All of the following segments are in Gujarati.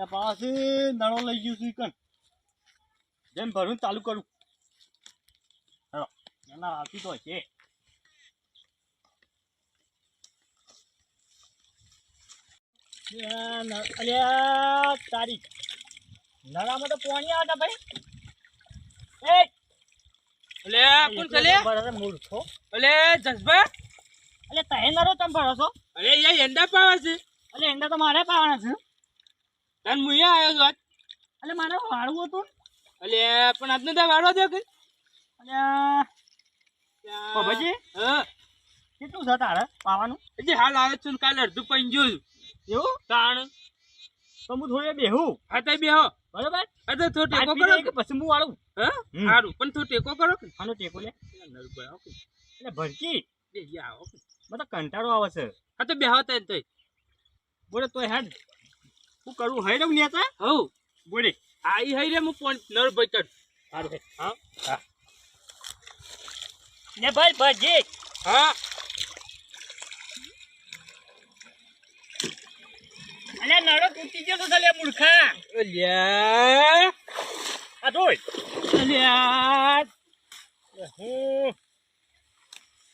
એના પાસે નળો લઈ ગયું છું કન જેમ ભરું ચાલુ કરું. હેલો એના આવતી તો છે અલ્યા તારી. નળામાં તો પાણી આવતા ભાઈ. એટલે કોણ ચાલે બરાબર મૂર્ખો તહે નરો તમે ભરો છો? અરે અહીંયા એંડા પાવા છે. એટલે એંડા તો મારે પાવાના છે. તન મુયા આવ્યો છો આજ. એટલે મારે વાળવું હતું. એટલે પણ આજને તો વાળો દે કે? અલ્યા બાબાજી હા. કેટલું છે તારે પાવાનું એટલે હાલ આવે છે ને કાલે અડધું પૈન જોયું. એવું? તાણ. તો હું થોડી બેહું. હા તો બેહો. બરોબર? હા તો થોડો ટેકો કરો કે? પછી હું વાળું? હા. સારું. પણ થોડો ટેકો કરો કે? આનો ટેકો લે. એટલે ભરકી. બે આવો. મને કંટાળો આવે છે. હા તો બેહો તો તોય બોલે તોય હેડ. હું કરું? હઈ રહું નેતા? હઉ. બોલે. આ ઈ હઈ રે હું પણ નર ચડ સારું હે. હા. ને ભાઈ ભજી. હા. અલ્યા નળો તૂટી ગયો તો સાલે મૂર્ખા. અલ્યા. આ જોઈ. અલ્યા. હું.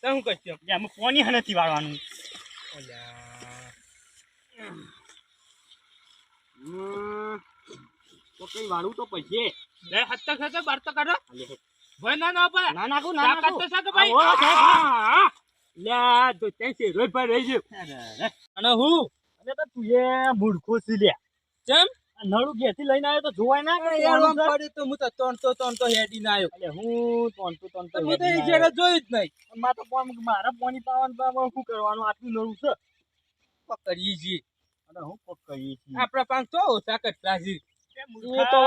તો હું કહેશું લે હું કોની હનેથી વાળવાનું. અલ્યા. તો વાળું તો પછી લે હત્તા ખાતા બાર તો કાઢો. ભાઈ ના ના પડે. ના નાખું ના નાખું. તો છે ભાઈ? લ્યા તો છે રોજ ભાઈ રહી ગયો અને હું? અને તો તું એ મૂર્ખો છે લે કેમ નળું ઘેથી લઈને આવ્યો તો જોવાય ના કે યાર આમ પડ્યું તો હું તો તણતો તણતો હેડી ના આવ્યો. એટલે હું તોનતો તોનતો હું તો એ જગ્યા જોઈ જ નહીં. મારે તો મારે પાણી પાવાનું શું કરવાનું? આટલું નળું છે. પકડીએ છીએ. અને હું પકડી છીએ. આપણા પાંચ તો ઓછા કટલા છે તો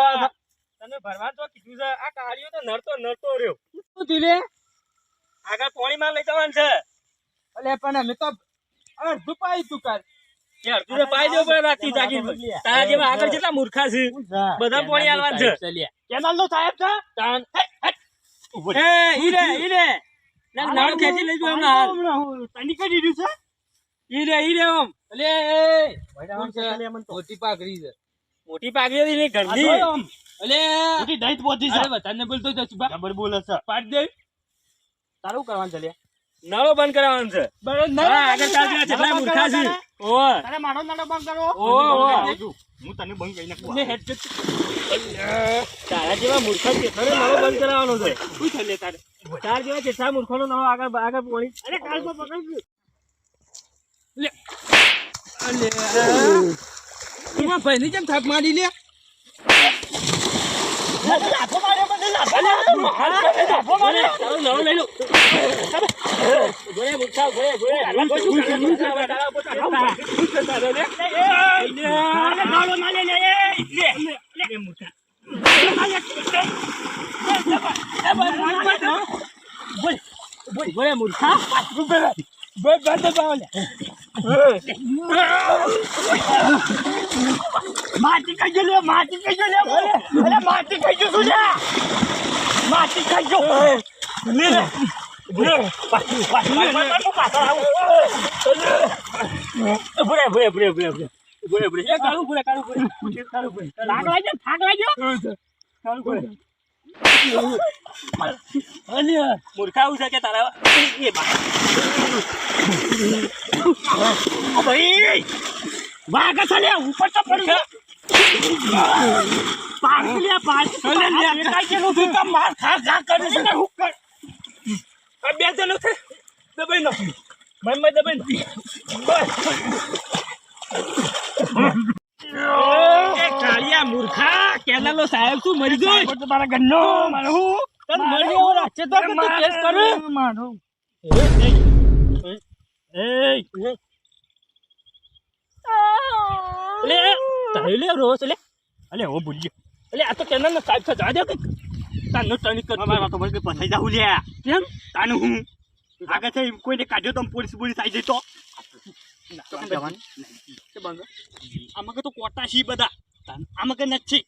તને ભરવા તો કીધું છે. આ કાળિયો તો નરતો નરતો રહ્યો. શું આગળ પાણીમાં લઈ જવાનું છે. અલે પણ અમે તો અડધું પાઈ તું કાલ. યાર પાઈ દેવું પડે રાતથી જાગીને. તારા જેવા આગળ કેટલા મૂર્ખા છે બધા પોણી આલવાનું છે. કેનાલ નો સાહેબ છે? તાન. એ ઈરે ઈરે ના ખેંચી લઈ ગયો હમણાં તને કઈ દીધું છે? ઈરે ઈરે ઓમ. અલે એ. પાઘડી છે. મોટી પાઘડી હતી આમ. અલે મોટી દહીં પહોંચી છે. અરે બધાને બોલતો જસુભા ખબર બોલે છે. પાડ દે. તારું કરવાનું છે લે નળો બંધ કરાવવાનું છે. બરાબર હા, આગળ ચાલજો, જેટલા મૂર્ખા છે. ઓ તારે. મારો નળો બંધ કરો. ઓ ઓ હું તને બંધ કરી નાખું ને હેડ જતું. તારા જેવા મૂર્ખા કેટલાને નળો બંધ કરાવવાનો છે. શું થયું લે તારે? તાર જેવા જેટલા મૂર્ખાનો નળો આગળ આગળ પોણી. અરે કાલ તો પકડ લે. અલે તું ભાઈની કેમ થાપ મારી લે? બોલે મૂર્ખા. તો પાવલે માટી ખાઈ ગયો લે માટી ખાઈ ગયો લે બોલે અરે માટી ખાઈ ગયો સુજા માટી ખાઈ ગયો. લે લે. પાછી પાછી પાછળ આવું. કાળું કાળું કાળું થાક લાગ્યો થાક લાગ્યો? કાળું બુરે અલ્યા મૂર્ખા આવું છે કે તારા એ ભાઈ વાઘ ચાલે ઉપર તો પડી ગયો પાછી લે લે. કાઈ તું. તો માર ખા ખા કરી છે. ને કર આ બે જણો છે દબાઈ નો મન દબાઈ એ કાળિયા મૂર્ખા સાહેબ શું મરી ગયો તમારા ગન્નો મારું હું? તને મરી ગયો રાખે તો કે તું કેસ કરે? મારું એ લે તારે લે રોસ લે અલે ઓ ભૂલ્યો અલે આ તો કેનાલ નો સાહેબ છે જા દે કે. તાનો ટણી કર મારા તો મને પસાઈ જાઉં લે. કેમ? તાનું હું? આગળ છે કોઈને કાઢ્યો તો પોલીસ પોલીસ આવી તો? આમાં તો કોટા છી બધા. આમાં કે નથી.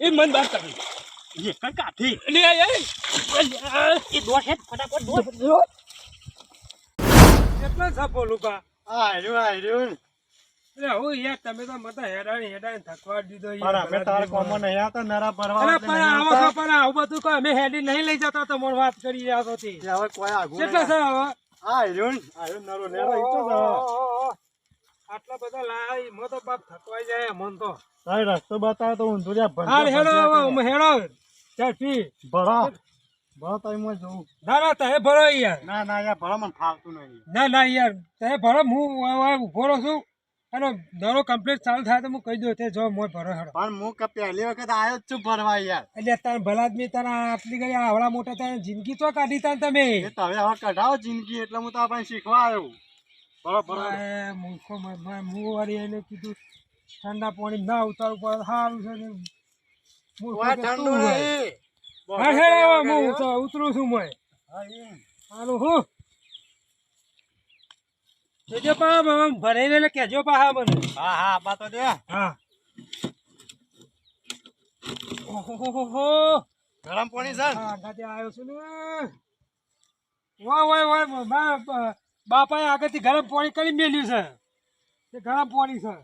એ મન બાર કરી એ કર કાઠી લે એ એ. દોડ હેડ ફટાફટ દોડ. કેટલા છાપો લુકા? આ હાર્યું હાર્યું અરે હું યાર તમે તો મને હેડાણી હેડાણી થકવા દીધો યાર અમે તાર કોમો નહીં આવતા નરા અરે પણ આવો છો પણ આવું બધું કોઈ અમે હેડી નહીં લઈ જતા તો મોર વાત કરી રહ્યા છો તે. હવે કોઈ આગું કેટલા છે હવે? નરો નેરો ઈ તો જ હવે. આટલા બધા લાઈ મો તો બાપ થકવાઈ જાય મન તો. તારે રસ્તો બતાવે તો હું જા ભણ હેડો હેડો. ચાટી ભરા ભરો તારી માં જોઉં. ના ના તારે ભરો યાર. ના ના યાર ભરો મને ફાવતું નહીં. ના ના યાર તમે ભરો હું ઊભો રહું છું. અને દરો કમ્પ્લીટ ચાલુ થાય તો હું કહી દઉં તે જો મોય ભરો હેડો. પણ હું કે પહેલી વખત આવ્યો જ છું ભરવા યાર. એટલે તાર ભલા આદમી તારા આટલી ગઈ આવડા મોટા તારે જિંદગી તો કાઢી તાર તમે? તમે તો હવે હવે કઢાવો જિંદગી એટલે હું તો આપણે શીખવા આવ્યો મૂર્ખો મ- મ- એને કીધું ઠંડા પાણી ના ઉતારવું પડે સારું છે ને. ઉતરું છું મોય હા, એમ. હારું હું. કેજો પા ભરાઈને કેજો પા હા મને. હા હા પા તો દે. હા. ઓહો ગરમ પાણી છે હા આવ્યો છું ને. વાહ વાહ વાહ બાપાએ આગળથી ગરમ પાણી કરી મેલ્યું છે. તે ગરમ પાણી છે.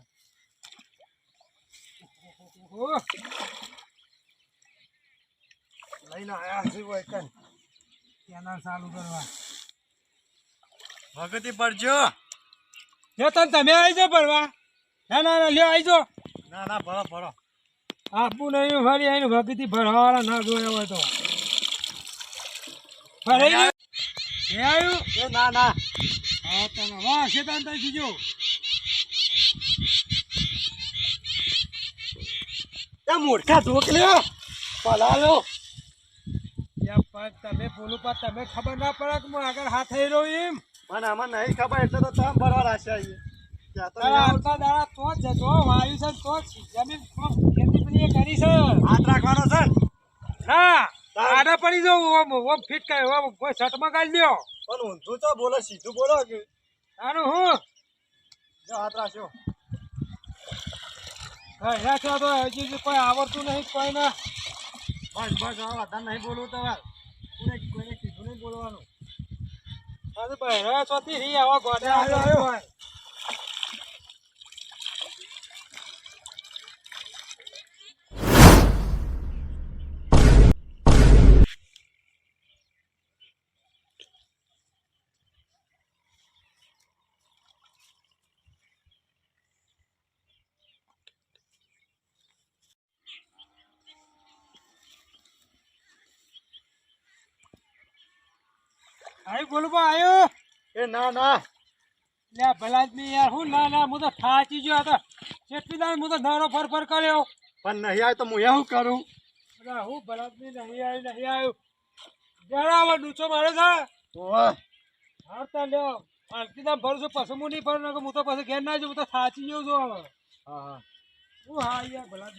લઈને આયા છે ઓય કેનાલ ચાલુ કરવા. ભગતી પડજો. જો તને તમે આવીજો ભરવા. ના ના ના લ્યો આવીજો ના ના ભરો ભરો. આપવું નહીં ફરી આવીને ભગતી ભરવાવાળા ના જોયા હોય તો. ગયું? એ આવ્યું એ ના ના. હા તને વાહ શેતાન તઈ બીજો એ મોટા ઢોકલ્યો પલાલો. પણ તમે બોલું પણ તમે ખબર ના પડે કે હું આગળ હાથ થઈ રહ્યો એમ. મને આમાં નહીં ખબર એટલે તો તમે ભરવા આશે દાડા તો જ જતો વાયુ છે તો જમીન ખેતી એ કરી છે. હાથ રાખવાનો છે ના. આડા પડી જાઉં ઓમ ઓમ ફિટ કરે ઓમ કોઈ શર્ટમાં કાઢી લ્યો. પણ ઊંધું તો બોલો સીધું બોલો કે. તારું હું? જો હાથ રાખ્યો હા રાખ્યો તો હજી કોઈ આવડતું નહીં કોઈ ના. બસ બસ હવે વધારે નહીં બોલવું તમારે કોઈને કોઈને કીધું નહીં બોલવાનું. અરે બહેરા ચોથી રી આવા ગોડા. આવ્યો, આવ્યો. આવ્યો. આવ્યું બોલું બા આવ્યો એ ના ના. લે ભલા આદમી યાર હું ના ના હું તો થાચી ગયો હતો. કેટલી દાડ હું તો નવરો ફર ફર કર્યો. પણ નહીં આવે તો હું એવું કરું. અરે હું ભલા આદમી નહીં આવ્યો નહીં આવ્યો જરા હવે ડૂચો મારે છે. ઓય હારતા લ્યો. આરતી દામ ભરું છું પછી હું નહીં ભરું નાખું હું તો પછી ઘેર ના જઉં હું તો થાચી ગયો છું હવે. હા હા. હું હા યાર ભલા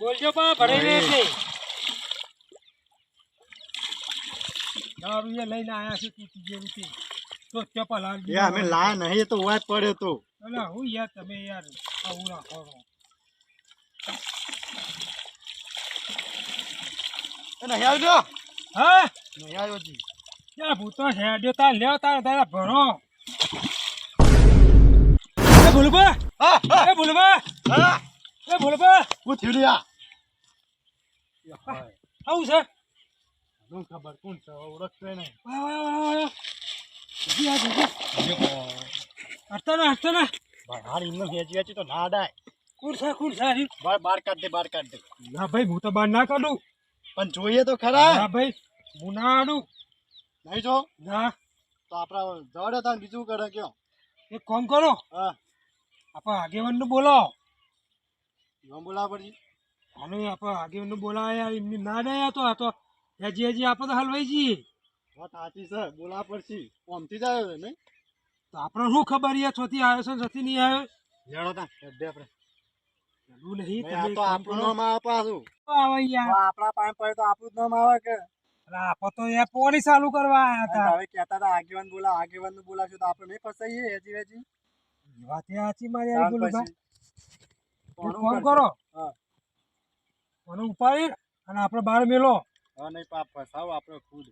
બોલજો પા ભરાઈને એટલે દારૂ એ લઈને આયા છે તીતી જેવું તે તો ચપલ હાલ એ અમે લાયા નહીં એ તો વાય પડ્યો તો અલા હું યાર તમે યાર આવું રાખો છો. એ નહીં આવ્યો હા નહીં આવ્યો જી ત્યાં ભૂતો હેડ્યો તાર લ્યો તાર તારા ભરો એ ભૂલબા હા હા એ ભૂલબા હા એ ભૂલબા હું થયું લ્યા આવું છે? શું ખબર કોણ છે? ઓળખતો નહીં. હટતા ના હટતા ના. હાર એમને વેચી વેચી તો ના ડાય કુરસા હરી? બાર બાર કાઢ દે બાર કાઢ દે. ના ભાઈ હું તો બાર ના કાઢું. પણ જોઈએ તો ખરા. ના ભાઈ હું ના આડું. નહીં જો. ના. તો આપણા જવાડે તાન બીજું કરે કયો? એક કોમ કરો. હા. આપણે આગેવાનનું બોલાવો. એમ બોલાવા પડશે હાલો આપણે આગેવાનનું બોલાવો યાર એમની ના ના તો આ તો હજી હજી આપણે તો હલવાઈ જઈએ વાત સાચી છે બોલાવા પડશે. ઓમથી જ આવ્યો નહીં? તો આપણે શું ખબર યાર છોથી આવ્યો છે ને છોથી નહીં આવ્યો? લેડો તાન હેડ આપણે. પેલું નહીં તમે તો આપણું નામ આવે પાછું. આવે યાર? આપણા પાસે પડે તો આપણું જ નામ આવે કે? આપો તો યાર પોણી ચાલુ કરવા આવ્યા હતા. હવે કહેતા હતા આગેવાન બોલા આગેવાનનું બોલાવશું તો આપણે નહીં ફસાઈએ હેજી વેજી? વાત એ સાચી મારી આવી બોલું કામ કરશે? કરો? હા. મને ઉપાડી અને આપણે બહાર મેલો. હા નહીં પાપ ફસાવો આપણે ખુદ.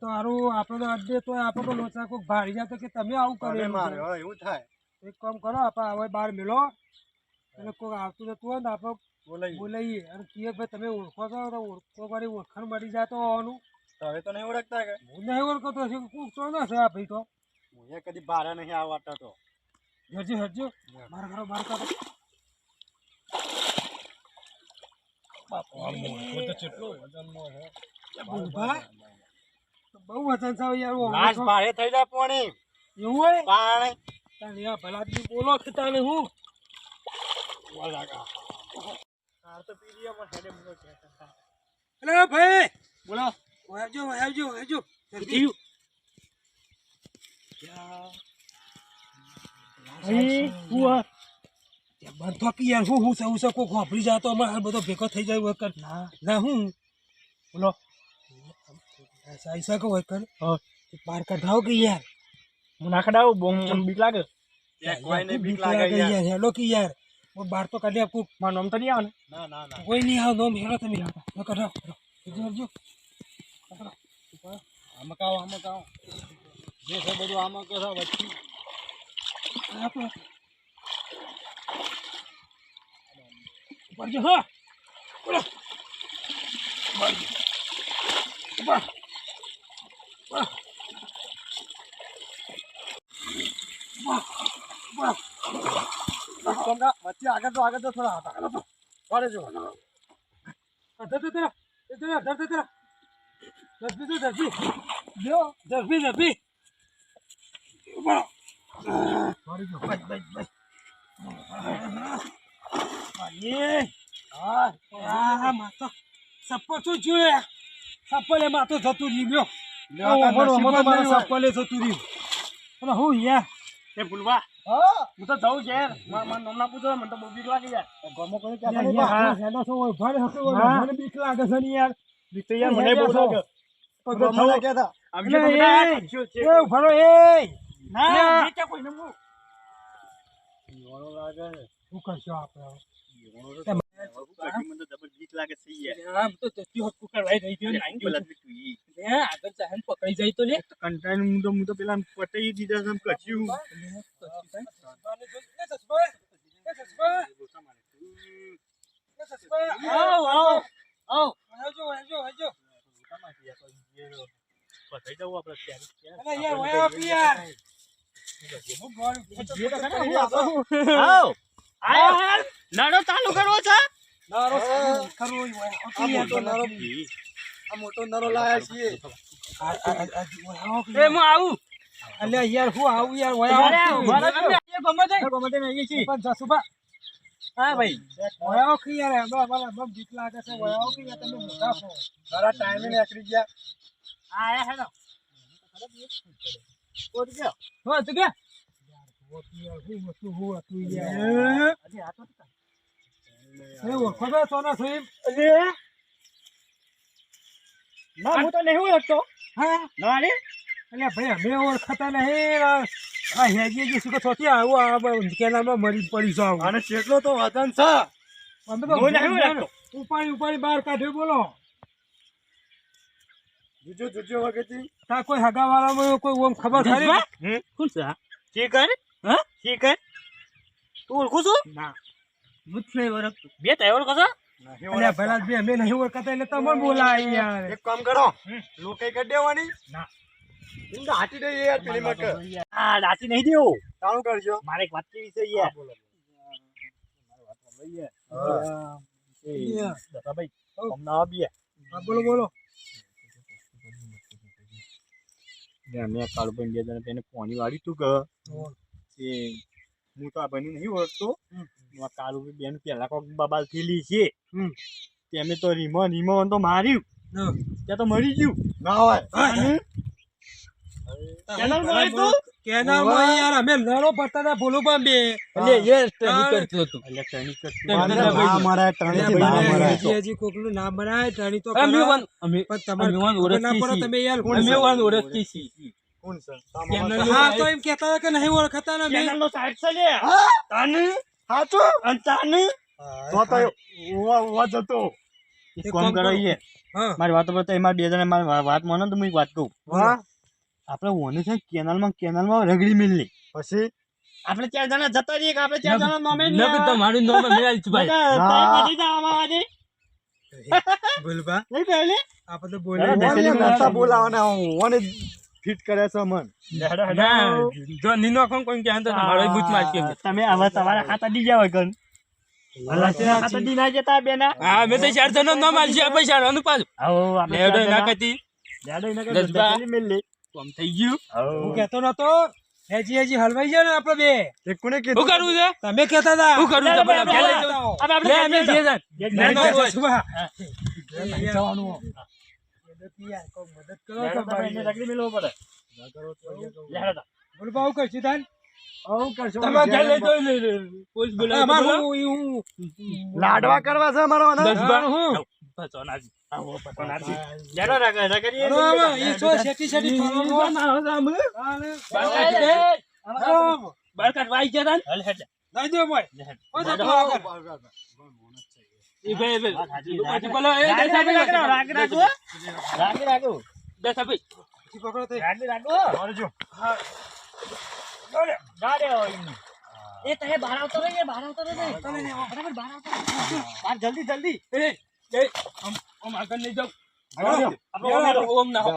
તો હારું આપણે તો અડ્ડે તો આપણે તો લોચા કોક ભારી જાય તો કે તમે આવું હવે મારે એવું થાય. એક કામ કરો આપણે હવે બહાર મેલો. અને કોઈક આવતું જતું હોય ને આપણે બોલાઈ બોલાવીએ અને કહીએ ભાઈ તમે ઓળખો છો? તો ઓળખો કરી ઓળખાણ મળી જાય તો આવવાનું તો હવે તો નહીં ઓળખતા કે? હું નહીં ઓળખતો છે કોક તો ના છે આ ભાઈ તો. હું કદી બહાર નહીં આવતા તો. હરજી હરજો મારા ઘરો બહાર કાઢો ભૂલભા? તો બહુ વચન છે યાર ભારે થઈ જાય પોણી. એવું હોય પાણી તાને યાર ભલાદમી બોલો કે તાને હું અરે ભાઈ, બોલો. આવજો આવજો આવજો થયું અહીં હું આ બધો પિયર શું હું સૌ સકો ખોપરી જાતો અમારે બધો ભેગો થઈ જાય વગર ના. હું? બોલો. સાઈ શકો વગર પાર કઢાવ કે યાર? હું ના કઢાવ બહુ મને બીક લાગે. બીક લાગે યાર. હેલો કે યાર હું બહાર તો કાઢી આપું મારું નામ તો નહીં આવે કોઈ નહીં આવે તમે. રાખો કઢાવ જો. આમાં કાવ કાવ. જે બધું આમાં Барди, ха! Барди. Опа! Опа! ગંગા મચ્છી આગળ તો આગળ તો થોડા હતા આગળ તો પડે જો ધર ધર ધર ધર ધર ધર ધર ધરબી તો ધરબી જો ધરબી ધરબી બરો મારી જો બાય બાય બાય એ હા માં તો સપ્પો શું જોયે સપ્પલે માં તો જતું રહ્યું લ્યો સપ્પલે જતું રહ્યું અને હું યાર એ ભૂલવા હું તો જઉં છે મારા નામ ના પૂછો મને તો બહુ બીક કરશો આપણે પકડી જાય તો લે કંટાળીને હું તો હું તો પેલા પટાઈ દીધા છે કચ્યું. પતાઈ દઉં આપણે ત્યારે. ચાલુ કરવો છે? નાડો ચાલુ કરવો હોય. આ મોટો નરો. આ મોટો નરો લાયા છીએ. એ હું આવું. અલે યાર હું આવું યાર વયા મારા ગમે તે. ગમે તે નહીં છીએ. પણ જસુભા, હા ભાઈ. વયા આવો યાર અમારે બમ બીક લાગે છે. વયા આવો યાર તમે મોટા છો. તારા ટાઈમે નીકળી ગયા. આયા હેડો. કોટ ગયો હો તું કે ના હું તો નહીં ઓળખતો હા ના રે એટલે ભાઈ અમે ઓળખતા નહીં આ આ જે શું કે આવું આ કેનાલમાં મરી પડી જાવ અને કેટલો તો વજન છે અમે તો. ઉપાડી ઉપાડી બહાર કાઢ્યો બોલો. જુજો જુજો વગેરે તા કોઈ હગા વાળામાં કોઈ ઓમ ખબર ખરી? કોણ છે કે ચિકન હા? તું ઓળખું છું? ના. હું જ નહીં ઓળખતો. બે તય ઓળખો છો? અલ્યા ભલા બે અમે નહીં ઓળખતા એટલે તમને બોલાય યાર. એક કામ કરો. લોકે કરી દેવાની? ના. એમ હાટી દઈએ યાર પેલી મક આ રાતી નહીં દેવું. ચાલુ કરજો. મારે એક વાત કેવી છે યાર? યાર. દાદાભાઈ હમણાં આવીએ બોલો બોલો. મેં કાળુભાઈ બે જણા તેને પાણી વાળી તું કે? એ હું તો આ બની નહીં ઓળખતો. કાલુ બેન પેલા કોક બબાલ થયેલી છે. તેને તો રીમો રીમો તો માર્યું. ના. ત્યાં તો મરી ગયું. ના હોય. યાર અમે લડો પડતા હતા પણ બે. એટલે ટણી કરતું. ના હજી નામ બનાય ટણી તો અમે પણ તમારે અમે ના પડે છીએ. તમે યાર અમે? છીએ. કોણ છે? હા તો એમ કહેતા હતા કે નહીં ઓળખતા ને અમે કેનાલનો સાઈડ છે લે. તાને? સાચું અને તાને? તો તો ઉવા ઉવા જતો એક એક કામ કામ કરો કરો. ઈએ. હા. મારી વાત પર એમાં બે જણા મારી વાત માનો તો હું એક વાત કહું. હા. આપણે ઓને છે કેનાલમાં કેનાલમાં રગડી મિલની. પછી? આપણે ચાર જણા જતા રહીએ કે આપણે ચાર જણા નોમે નહીં નકર તો મેલ છે ભાઈ. હા. પછી જવામાં આવે છે. નહીં પહેલી? આપણે તો બોલે બોલાવાના ઓને ફિટ કરે છે મન. ના જો નીનો કોણ કોણ કે તો મારો ભૂતમાં કે તમે હવે તમારા ખાતા દી જાવ કન ના જતા બેના હા મેં તો ચાર જણો નામ આલશે પૈસા અનુ પાછું આવો આપણે ના કતી લેડો એના દસ કરતા બા. દસેલી મિલ લે. કોમ થઈ ગયું હું કહેતો નતો હેજી હેજી હલવાઈ જાય ને આપણે બે એ કોને કીધું કરવું છે તમે કહેતા હતા શું કરવું છે આપણે જે ના, ના. જવાનું મદદ યાર કોઈ મદદ કરો તો ભાઈ રગડી મિલવું પડે. તો. પોલીસ બોલાવો તો અમાર બોલાવો. હું હું લાડવા કરવા છે અમારો બાર. આવો, ગયા જલ્દી જલ્દી એ, એ, આમ- આમ આગળ નહીં. આપણે ઓમ ના- ઓમ ના હો.